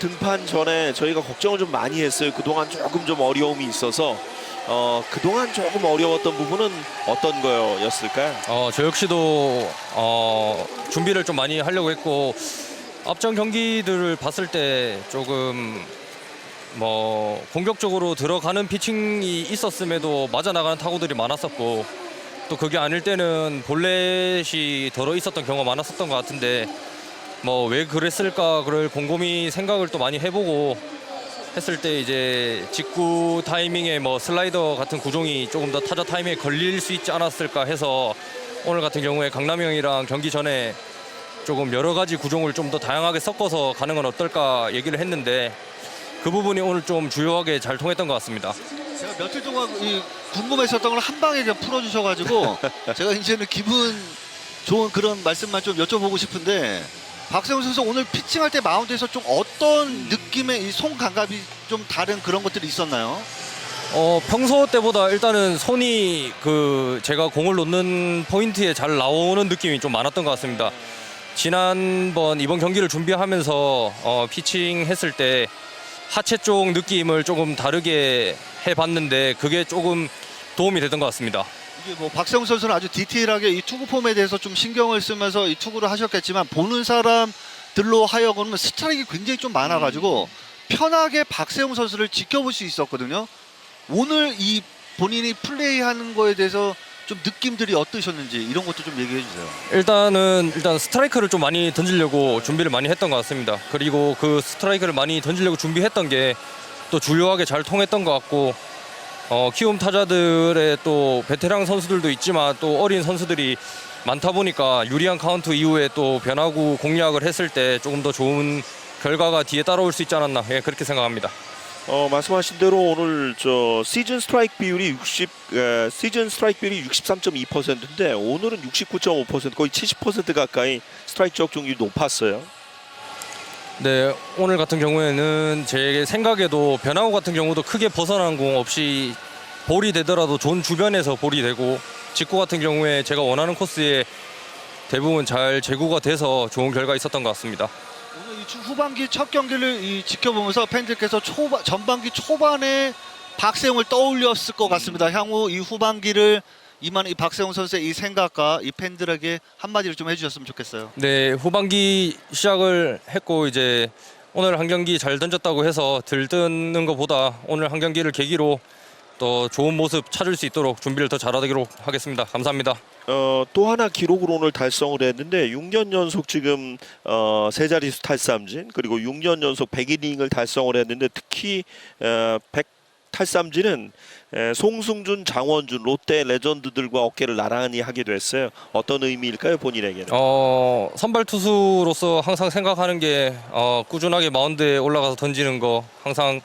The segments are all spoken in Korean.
등판 전에 저희가 걱정을 좀 많이 했어요. 그동안 조금 좀 어려움이 있어서 어, 그동안 조금 어려웠던 부분은 어떤 거였을까요? 어, 저 역시도 어, 준비를 좀 많이 하려고 했고 앞전 경기들을 봤을 때 조금 뭐 공격적으로 들어가는 피칭이 있었음에도 맞아 나가는 타구들이 많았었고 또 그게 아닐 때는 볼넷이 덜어 있었던 경우가 많았었던 것 같은데 뭐 왜 그랬을까 그걸 곰곰이 생각을 또 많이 해보고 했을 때 이제 직구 타이밍에 뭐 슬라이더 같은 구종이 조금 더 타자 타이밍에 걸릴 수 있지 않았을까 해서 오늘 같은 경우에 강남이 형이랑 경기 전에 조금 여러 가지 구종을 좀 더 다양하게 섞어서 가는 건 어떨까 얘기를 했는데 그 부분이 오늘 좀 주요하게 잘 통했던 것 같습니다. 제가 며칠 동안 이 궁금했었던 걸 한 방에 그냥 풀어주셔가지고 제가 이제는 기분 좋은 그런 말씀만 좀 여쭤보고 싶은데 박세훈 선수 오늘 피칭할 때 마운드에서 좀 어떤 느낌의 이 손 감각이 좀 다른 그런 것들이 있었나요? 어, 평소 때보다 일단은 손이 그 제가 공을 놓는 포인트에 잘 나오는 느낌이 좀 많았던 것 같습니다. 지난번 이번 경기를 준비하면서 어, 피칭 했을 때 하체 쪽 느낌을 조금 다르게 해봤는데 그게 조금 도움이 됐던 것 같습니다. 이게 뭐 박세훈 선수는 아주 디테일하게 이 투구 폼에 대해서 좀 신경을 쓰면서 이 투구를 하셨겠지만 보는 사람들로 하여금은 스트라이크 굉장히 좀 많아가지고 편하게 박세훈 선수를 지켜볼 수 있었거든요. 오늘 이 본인이 플레이하는 거에 대해서 좀 느낌들이 어떠셨는지 이런 것도 좀 얘기해 주세요. 일단은 일단 스트라이크를 좀 많이 던지려고 준비를 많이 했던 것 같습니다. 그리고 그 스트라이크를 많이 던지려고 준비했던 게 또 주요하게 잘 통했던 것 같고 어, 키움 타자들의 또 베테랑 선수들도 있지만 또 어린 선수들이 많다 보니까 유리한 카운트 이후에 또 변화구 공략을 했을 때 조금 더 좋은 결과가 뒤에 따라올 수 있지 않았나 예, 그렇게 생각합니다. 어, 말씀하신 대로 오늘 저 시즌 스트라이크 비율이 60 에, 시즌 스트라이크 비율이 63.2%인데 오늘은 69.5% 거의 70% 가까이 스트라이크 적중률이 높았어요. 네, 오늘 같은 경우에는 제 생각에도 변화구 같은 경우도 크게 벗어난 공 없이 볼이 되더라도 존 주변에서 볼이 되고 직구 같은 경우에 제가 원하는 코스에 대부분 잘 제구가 돼서 좋은 결과 있었던 것 같습니다. 오늘 이 주- 후반기 첫 경기를 이 지켜보면서 팬들께서 초반 전반기 초반에 박세웅을 떠올렸을 것 같습니다. 향후 이 후반기를 임한 이 박세웅 선수의 이 생각과 이 팬들에게 한마디를 좀 해주셨으면 좋겠어요. 네, 후반기 시작을 했고 이제 오늘 한 경기 잘 던졌다고 해서 들뜨는 것보다 오늘 한 경기를 계기로 또 좋은 모습 찾을 수 있도록 준비를 더 잘하도록 하겠습니다. 감사합니다. 어, 또 하나 기록을 오늘 달성을 했는데 6년 연속 지금 어, 세 자릿수 탈삼진 그리고 6년 연속 100이닝을 달성을 했는데 특히 어, 100 탈삼진은 에, 송승준, 장원준, 롯데 레전드들과 어깨를 나란히 하게 됐어요. 어떤 의미일까요, 본인에게는? 어, 선발 투수로서 항상 생각하는 게 어, 꾸준하게 마운드에 올라가서 던지는 거 항상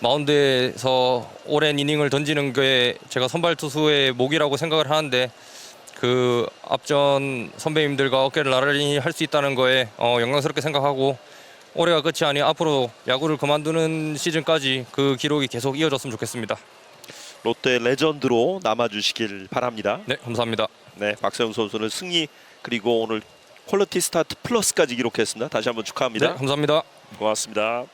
마운드에서 오랜 이닝을 던지는 게 제가 선발 투수의 목이라고 생각을 하는데 그 앞전 선배님들과 어깨를 나란히 할 수 있다는 거에 어, 영광스럽게 생각하고 올해가 끝이 아닌 앞으로 야구를 그만두는 시즌까지 그 기록이 계속 이어졌으면 좋겠습니다. 롯데 레전드로 남아주시길 바랍니다. 네, 감사합니다. 네, 박세웅 선수는 승리 그리고 오늘 퀄리티 스타트 플러스까지 기록했습니다. 다시 한번 네, 축하합니다. 감사합니다. 고맙습니다.